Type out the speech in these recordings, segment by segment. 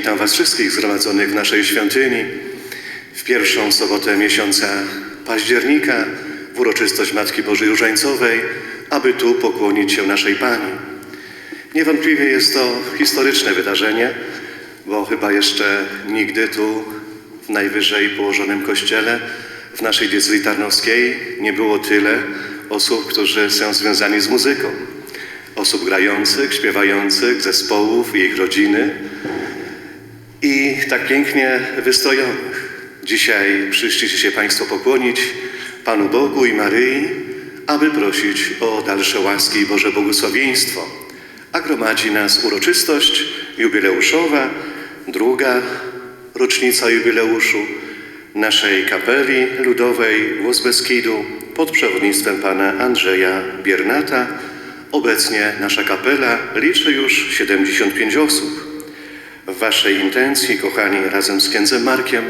Witam Was wszystkich zgromadzonych w naszej świątyni w pierwszą sobotę miesiąca października w uroczystość Matki Bożej Różańcowej, aby tu pokłonić się naszej Pani. Niewątpliwie jest to historyczne wydarzenie, bo chyba jeszcze nigdy tu w najwyżej położonym kościele w naszej diecezji tarnowskiej nie było tyle osób, którzy są związani z muzyką. Osób grających, śpiewających, zespołów i ich rodziny i tak pięknie wystrojonych. Dzisiaj przyszliście się Państwo pokłonić Panu Bogu i Maryi, aby prosić o dalsze łaski i Boże błogosławieństwo. A gromadzi nas uroczystość jubileuszowa, druga rocznica jubileuszu naszej kapeli ludowej Głos Beskidu pod przewodnictwem pana Andrzeja Biernata. Obecnie nasza kapela liczy już 75 osób. W Waszej intencji, kochani, razem z księdzem Markiem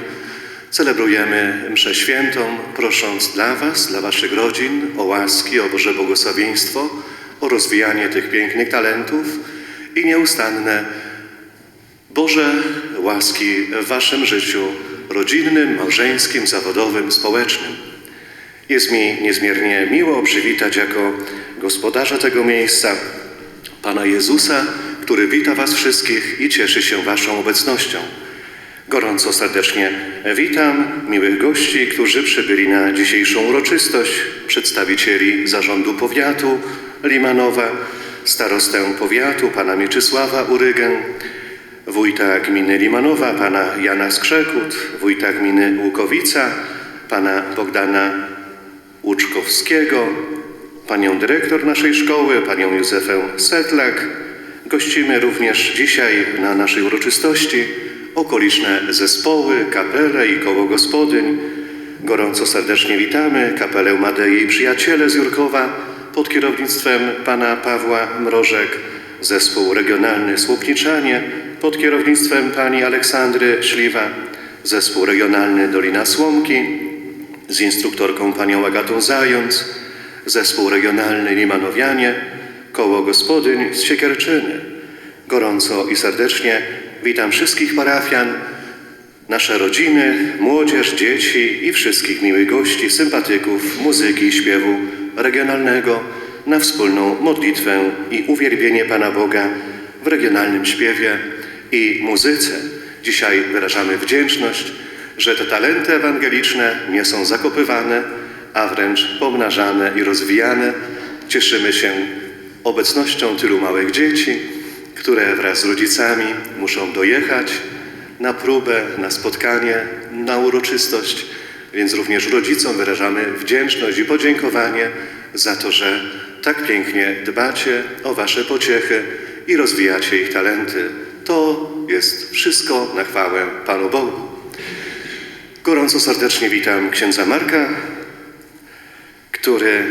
celebrujemy mszę świętą, prosząc dla Was, dla Waszych rodzin o łaski, o Boże błogosławieństwo, o rozwijanie tych pięknych talentów i nieustanne Boże łaski w Waszym życiu rodzinnym, małżeńskim, zawodowym, społecznym. Jest mi niezmiernie miło przywitać jako gospodarza tego miejsca Pana Jezusa, który wita Was wszystkich i cieszy się Waszą obecnością. Gorąco serdecznie witam miłych gości, którzy przybyli na dzisiejszą uroczystość, przedstawicieli zarządu powiatu Limanowa, starostę powiatu pana Mieczysława Urygę, wójta gminy Limanowa pana Jana Skrzekut, wójta gminy Łukowica pana Bogdana Łuczkowskiego, panią dyrektor naszej szkoły, panią Józefę Setlak. Gościmy również dzisiaj na naszej uroczystości okoliczne zespoły, kapele i koło gospodyń. Gorąco serdecznie witamy kapelę Madei i Przyjaciele z Jurkowa pod kierownictwem pana Pawła Mrożek, zespół regionalny Słupniczanie pod kierownictwem pani Aleksandry Szliwa, zespół regionalny Dolina Słomki z instruktorką panią Agatą Zając, zespół regionalny Limanowianie, koło gospodyń z Siekierczyny. Gorąco i serdecznie witam wszystkich parafian, nasze rodziny, młodzież, dzieci i wszystkich miłych gości, sympatyków muzyki i śpiewu regionalnego na wspólną modlitwę i uwielbienie Pana Boga w regionalnym śpiewie i muzyce. Dzisiaj wyrażamy wdzięczność, że te talenty ewangeliczne nie są zakopywane, a wręcz pomnażane i rozwijane. Cieszymy się obecnością tylu małych dzieci, które wraz z rodzicami muszą dojechać na próbę, na spotkanie, na uroczystość, więc również rodzicom wyrażamy wdzięczność i podziękowanie za to, że tak pięknie dbacie o Wasze pociechy i rozwijacie ich talenty. To jest wszystko na chwałę Panu Bogu. Gorąco serdecznie witam księdza Marka, który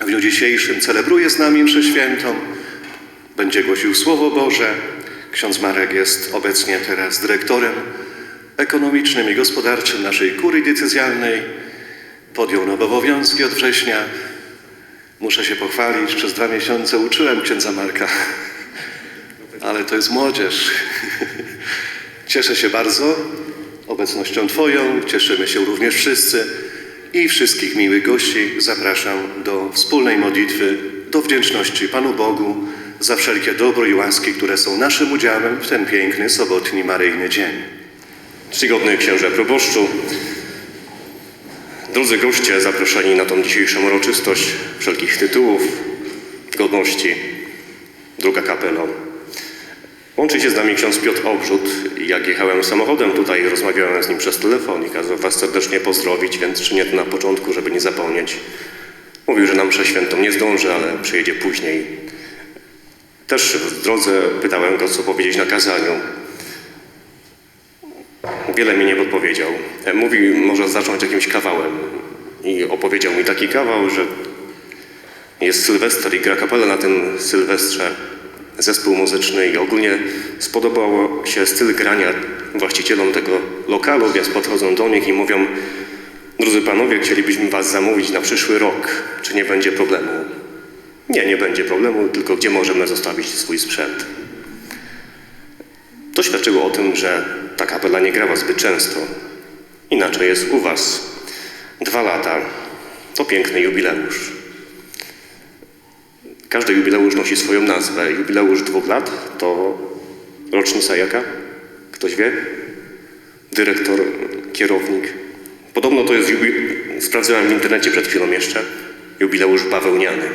w dniu dzisiejszym celebruje z nami mszę świętą, będzie głosił Słowo Boże. Ksiądz Marek jest obecnie teraz dyrektorem ekonomicznym i gospodarczym naszej kurii decyzjalnej. Podjął nowe obowiązki od września. Muszę się pochwalić, przez dwa miesiące uczyłem księdza Marka, ale to jest młodzież. Cieszę się bardzo obecnością Twoją, cieszymy się również wszyscy i wszystkich miłych gości zapraszam do wspólnej modlitwy, do wdzięczności Panu Bogu za wszelkie dobro i łaski, które są naszym udziałem w ten piękny, sobotni, maryjny dzień. Czcigodny księże proboszczu, drodzy goście zaproszeni na tą dzisiejszą uroczystość wszelkich tytułów, godności, druga kapelo. Łączy się z nami ksiądz Piotr Obrzut. Jak jechałem samochodem tutaj, rozmawiałem z nim przez telefon i kazał Was serdecznie pozdrowić, więc czynię to na początku, żeby nie zapomnieć. Mówił, że na mszę świętą nie zdąży, ale przyjedzie później. Też w drodze pytałem go, co powiedzieć na kazaniu. Wiele mi nie podpowiedział. E, Mówi, może zacząć jakimś kawałem. I opowiedział mi taki kawał, że jest Sylwester i gra kapela na tym Sylwestrze, zespół muzyczny i ogólnie spodobał się styl grania właścicielom tego lokalu, więc podchodzą do nich i mówią Drodzy panowie, chcielibyśmy was zamówić na przyszły rok. Czy nie będzie problemu? Nie, nie będzie problemu, tylko gdzie możemy zostawić swój sprzęt. To świadczyło o tym, że ta kapela nie grała zbyt często. Inaczej jest u Was. Dwa lata to piękny jubileusz. Każdy jubileusz nosi swoją nazwę. Jubileusz dwóch lat to rocznica jaka? Ktoś wie? Dyrektor, kierownik. Podobno to jest, jubi... sprawdzałem w internecie przed chwilą jeszcze, jubileusz bawełniany.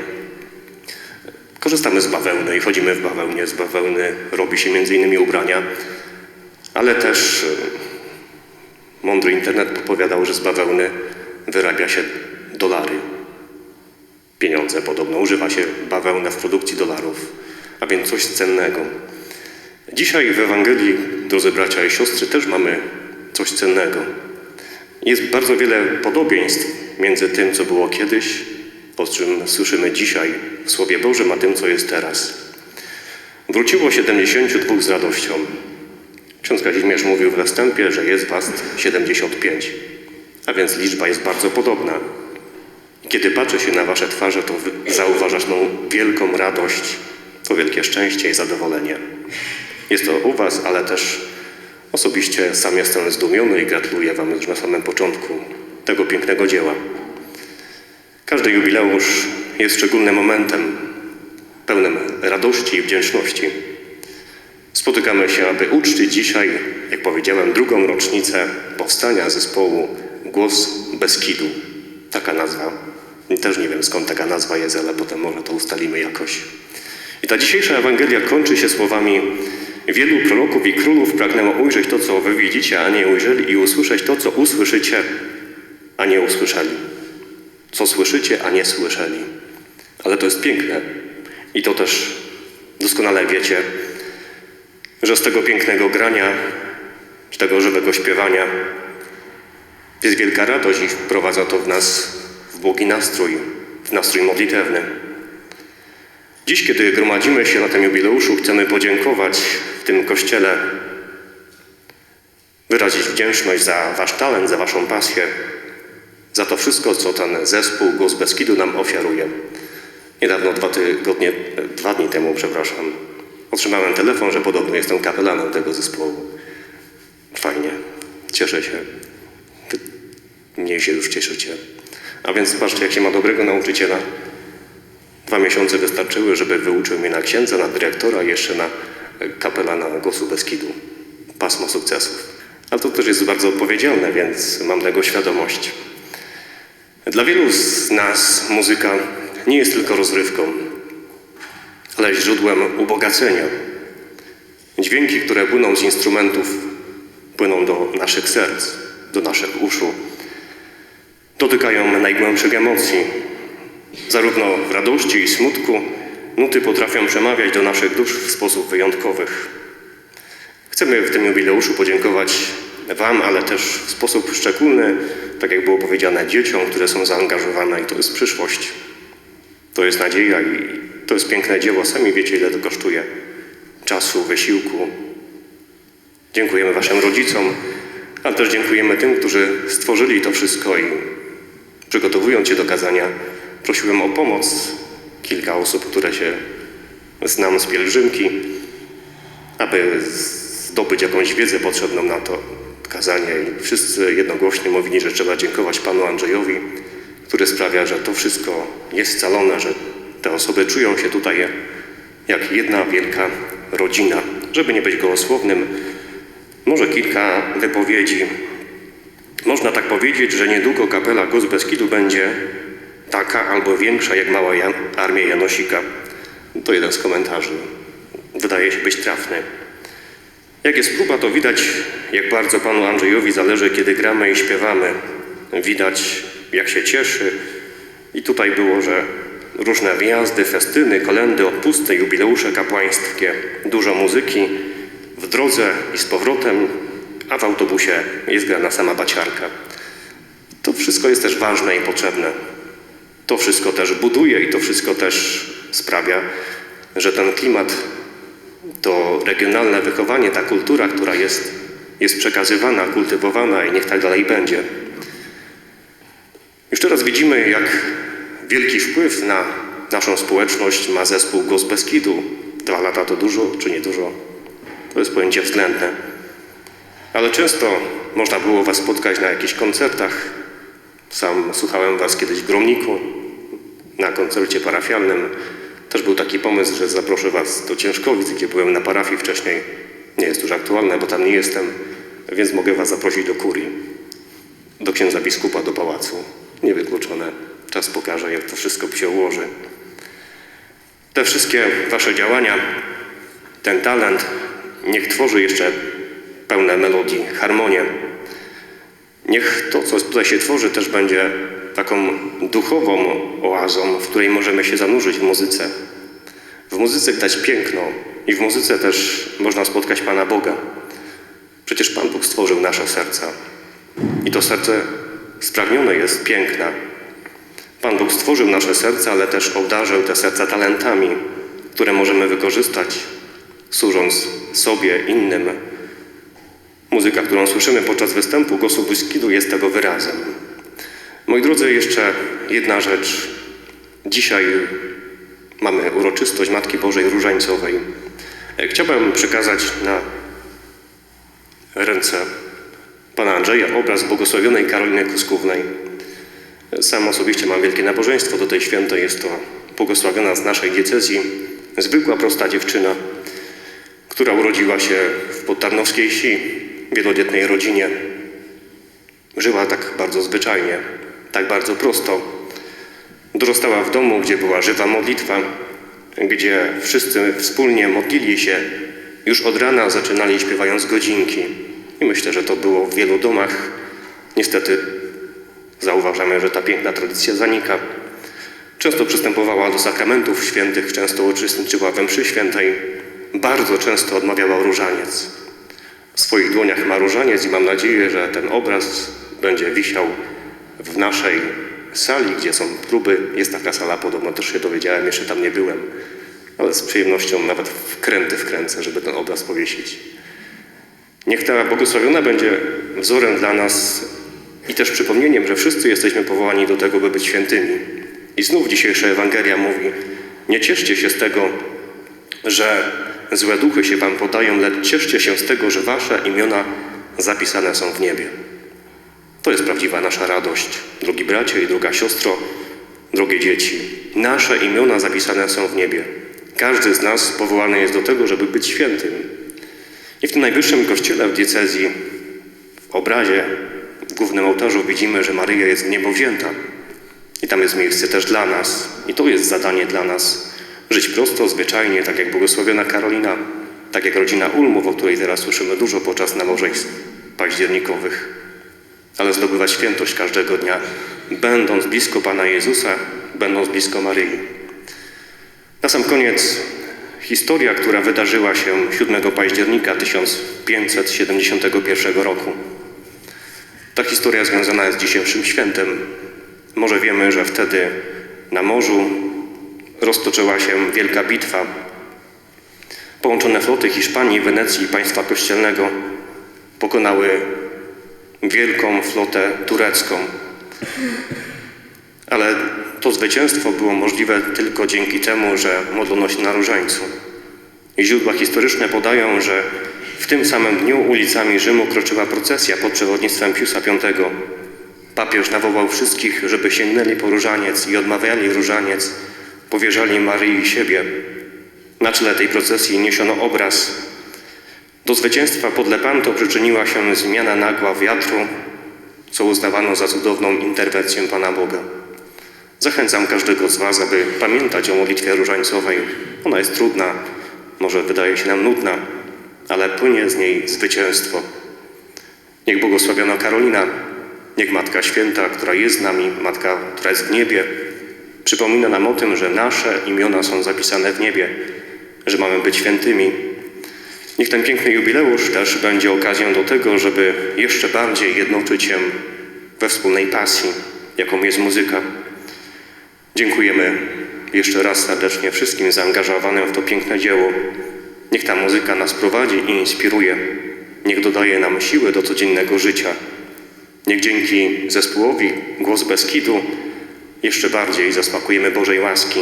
Korzystamy z bawełny i chodzimy w bawełnie. Z bawełny robi się innymi ubrania, ale też e, mądry internet podpowiadał, że z bawełny wyrabia się dolary. Pieniądze podobno. Używa się bawełnę w produkcji dolarów, a więc coś cennego. Dzisiaj w Ewangelii, drodzy bracia i siostry, też mamy coś cennego. Jest bardzo wiele podobieństw między tym, co było kiedyś, o czym słyszymy dzisiaj w Słowie Bożym, a tym, co jest teraz. Wróciło 72 z radością. Ksiądz Kazimierz mówił we wstępie, że jest was 75, a więc liczba jest bardzo podobna. Kiedy patrzy się na wasze twarze, to zauważasz tą wielką radość, to wielkie szczęście i zadowolenie. Jest to u was, ale też osobiście sam jestem zdumiony i gratuluję wam już na samym początku tego pięknego dzieła. Każdy jubileusz jest szczególnym momentem, pełnym radości i wdzięczności. Spotykamy się, aby uczcić dzisiaj, jak powiedziałem, drugą rocznicę powstania zespołu Głos Beskidu. Taka nazwa. Też nie wiem skąd taka nazwa jest, ale potem może to ustalimy jakoś. I ta dzisiejsza Ewangelia kończy się słowami Wielu proroków i królów pragnęło ujrzeć to, co wy widzicie, a nie ujrzeli i usłyszeć to, co usłyszycie, a nie usłyszeli. Co słyszycie, a nie słyszeli. Ale to jest piękne. I to też doskonale wiecie, że z tego pięknego grania, z tego żywego śpiewania jest wielka radość i wprowadza to w nas błogi nastrój, w nastrój modlitewny. Dziś, kiedy gromadzimy się na tym jubileuszu, chcemy podziękować w tym kościele, wyrazić wdzięczność za Wasz talent, za Waszą pasję, za to wszystko, co ten zespół Głos Beskidu nam ofiaruje. Niedawno, dwa tygodnie, dwa dni temu, przepraszam, otrzymałem telefon, że podobno jestem kapelanem tego zespołu. Fajnie, cieszę się. Mniej się już cieszycie. A więc zobaczcie, jak się ma dobrego nauczyciela. Dwa miesiące wystarczyły, żeby wyuczył mnie na księdza, na dyrektora jeszcze na e, kapelana Głosu Beskidu. Pasmo sukcesów. Ale to też jest bardzo odpowiedzialne, więc mam tego świadomość. Dla wielu z nas muzyka nie jest tylko rozrywką, ale źródłem ubogacenia. Dźwięki, które płyną z instrumentów, płyną do naszych serc, do naszych uszu. Dotykają najgłębszych emocji, Zarówno w radości i smutku nuty potrafią przemawiać do naszych dusz w sposób wyjątkowych. Chcemy w tym jubileuszu podziękować Wam, ale też w sposób szczególny, tak jak było powiedziane, dzieciom, które są zaangażowane i to jest przyszłość. To jest nadzieja i to jest piękne dzieło. Sami wiecie, ile to kosztuje czasu, wysiłku. Dziękujemy Waszym rodzicom, ale też dziękujemy tym, którzy stworzyli to wszystko i przygotowując się do kazania, prosiłem o pomoc kilka osób, które się znam z pielgrzymki, aby zdobyć jakąś wiedzę potrzebną na to kazanie. I wszyscy jednogłośnie mówili, że trzeba dziękować panu Andrzejowi, który sprawia, że to wszystko jest scalone, że te osoby czują się tutaj jak jedna wielka rodzina. Żeby nie być gołosłownym, może kilka wypowiedzi można tak powiedzieć, że niedługo kapela Gos Beskidu będzie taka albo większa jak mała Jan- armia Janosika. To jeden z komentarzy. Wydaje się być trafny. Jak jest próba, to widać, jak bardzo panu Andrzejowi zależy, kiedy gramy i śpiewamy. Widać, jak się cieszy. I tutaj było, że różne wyjazdy, festyny, kolendy, odpusty, jubileusze kapłańskie, dużo muzyki, w drodze i z powrotem, a w autobusie jest grana sama baciarka. To wszystko jest też ważne i potrzebne. To wszystko też buduje i to wszystko też sprawia, że ten klimat, to regionalne wychowanie, ta kultura, która jest, jest przekazywana, kultywowana i niech tak dalej będzie. Już teraz widzimy, jak wielki wpływ na naszą społeczność ma zespół Głos. Dwa lata to dużo, czy nie dużo? To jest pojęcie względne. Ale często można było Was spotkać na jakichś koncertach. Sam słuchałem Was kiedyś w Gromniku, na koncercie parafialnym. Też był taki pomysł, że zaproszę Was do Ciężkowic, gdzie byłem na parafii wcześniej. Nie jest już aktualne, bo tam nie jestem, więc mogę Was zaprosić do kurii, do księdza biskupa, do pałacu. Niewykluczone. Czas pokaże, jak to wszystko się ułoży. Te wszystkie Wasze działania, ten talent, niech tworzy jeszcze pełne melodii, harmonię. Niech to, co tutaj się tworzy, też będzie taką duchową oazą, w której możemy się zanurzyć w muzyce. W muzyce widać piękno i w muzyce też można spotkać Pana Boga. Przecież Pan Bóg stworzył nasze serca i to serce spragnione jest piękna. Pan Bóg stworzył nasze serca, ale też obdarzył te serca talentami, które możemy wykorzystać, służąc sobie, innym. Muzyka, którą słyszymy podczas występu głosu Buskidu jest tego wyrazem. Moi drodzy, jeszcze jedna rzecz. Dzisiaj mamy uroczystość Matki Bożej Różańcowej. Chciałbym przekazać na ręce pana Andrzeja obraz błogosławionej Karoliny Kuskównej. Sam osobiście mam wielkie nabożeństwo do tej świętej. Jest to błogosławiona z naszej diecezji, zwykła, prosta dziewczyna, która urodziła się w podtarnowskiej wsi, wielodzietnej rodzinie. Żyła tak bardzo zwyczajnie, tak bardzo prosto. Dorastała w domu, gdzie była żywa modlitwa, gdzie wszyscy wspólnie modlili się. Już od rana zaczynali śpiewając godzinki. I myślę, że to było w wielu domach. Niestety zauważamy, że ta piękna tradycja zanika. Często przystępowała do sakramentów świętych, często uczestniczyła we mszy świętej. Bardzo często odmawiała różaniec. W swoich dłoniach ma różaniec i mam nadzieję, że ten obraz będzie wisiał w naszej sali, gdzie są próby. Jest taka sala podobno, też się dowiedziałem, jeszcze tam nie byłem. Ale z przyjemnością nawet wkręty wkręcę, żeby ten obraz powiesić. Niech ta błogosławiona będzie wzorem dla nas i też przypomnieniem, że wszyscy jesteśmy powołani do tego, by być świętymi. I znów dzisiejsza Ewangelia mówi, nie cieszcie się z tego, że złe duchy się wam podają, lecz cieszcie się z tego, że wasze imiona zapisane są w niebie. To jest prawdziwa nasza radość, drogi bracie i droga siostro, drogie dzieci. Nasze imiona zapisane są w niebie. Każdy z nas powołany jest do tego, żeby być świętym. I w tym najwyższym kościele w diecezji, w obrazie, w głównym ołtarzu widzimy, że Maryja jest w niebo wzięta. I tam jest miejsce też dla nas. I to jest zadanie dla nas. Żyć prosto, zwyczajnie, tak jak błogosławiona Karolina, tak jak rodzina Ulmów, o której teraz słyszymy dużo podczas nabożeństw październikowych. Ale zdobywać świętość każdego dnia, będąc blisko Pana Jezusa, będąc blisko Maryi. Na sam koniec historia, która wydarzyła się 7 października 1571 roku. Ta historia związana jest z dzisiejszym świętem. Może wiemy, że wtedy na morzu roztoczyła się wielka bitwa. Połączone floty Hiszpanii, Wenecji i państwa kościelnego pokonały wielką flotę turecką. Ale to zwycięstwo było możliwe tylko dzięki temu, że modlono się na różańcu. Źródła historyczne podają, że w tym samym dniu ulicami Rzymu kroczyła procesja pod przewodnictwem Piusa V. Papież nawołał wszystkich, żeby sięgnęli po różaniec i odmawiali różaniec, powierzali Maryi siebie. Na czele tej procesji niesiono obraz. Do zwycięstwa pod Lepanto przyczyniła się zmiana nagła wiatru, co uznawano za cudowną interwencję Pana Boga. Zachęcam każdego z Was, aby pamiętać o modlitwie różańcowej. Ona jest trudna, może wydaje się nam nudna, ale płynie z niej zwycięstwo. Niech błogosławiona Karolina, niech Matka Święta, która jest z nami, Matka, która jest w niebie, przypomina nam o tym, że nasze imiona są zapisane w niebie, że mamy być świętymi. Niech ten piękny jubileusz też będzie okazją do tego, żeby jeszcze bardziej jednoczyć się we wspólnej pasji, jaką jest muzyka. Dziękujemy jeszcze raz serdecznie wszystkim zaangażowanym w to piękne dzieło. Niech ta muzyka nas prowadzi i inspiruje. Niech dodaje nam siły do codziennego życia. Niech dzięki zespołowi Głos Beskidu jeszcze bardziej zasmakujemy Bożej łaski.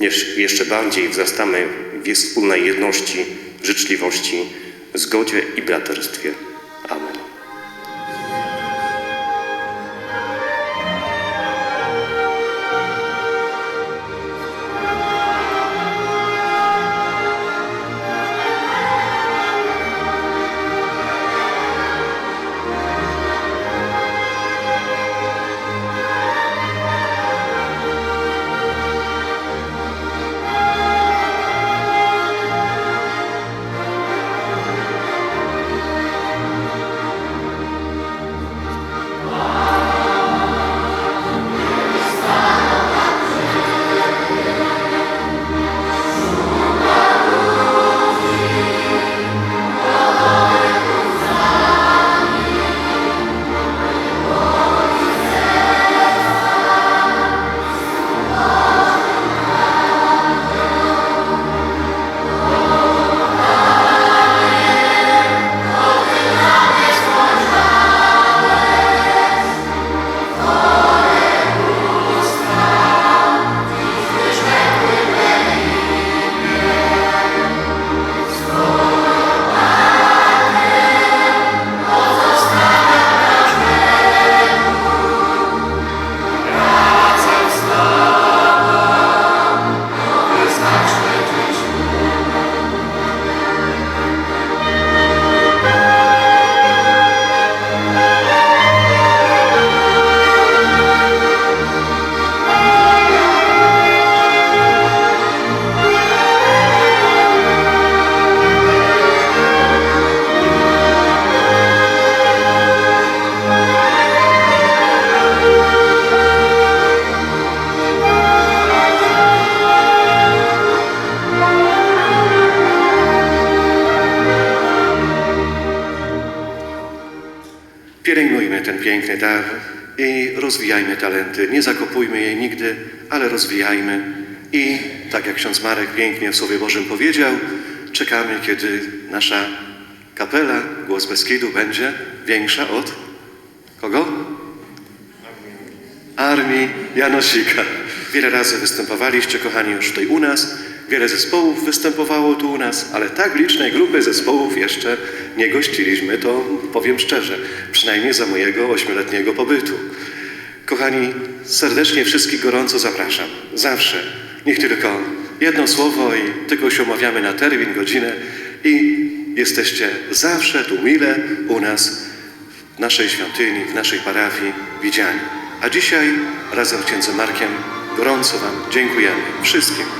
Jesz- Jeszcze bardziej wzrastamy w wspólnej jedności życzliwości, zgodzie i braterstwie. Piękny dar i rozwijajmy talenty. Nie zakopujmy jej nigdy, ale rozwijajmy. I tak jak ksiądz Marek pięknie w Słowie Bożym powiedział, czekamy, kiedy nasza kapela, głos Beskidu, będzie większa od kogo? Armii Janosika. Wiele razy występowaliście, kochani, już tutaj u nas. Wiele zespołów występowało tu u nas, ale tak licznej grupy zespołów jeszcze nie gościliśmy, to powiem szczerze, przynajmniej za mojego ośmioletniego pobytu. Kochani, serdecznie wszystkich gorąco zapraszam. Zawsze. Niech tylko jedno słowo i tylko się umawiamy na termin, godzinę i jesteście zawsze tu mile u nas w naszej świątyni, w naszej parafii widziani. A dzisiaj razem z księdzem Markiem gorąco Wam dziękujemy wszystkim.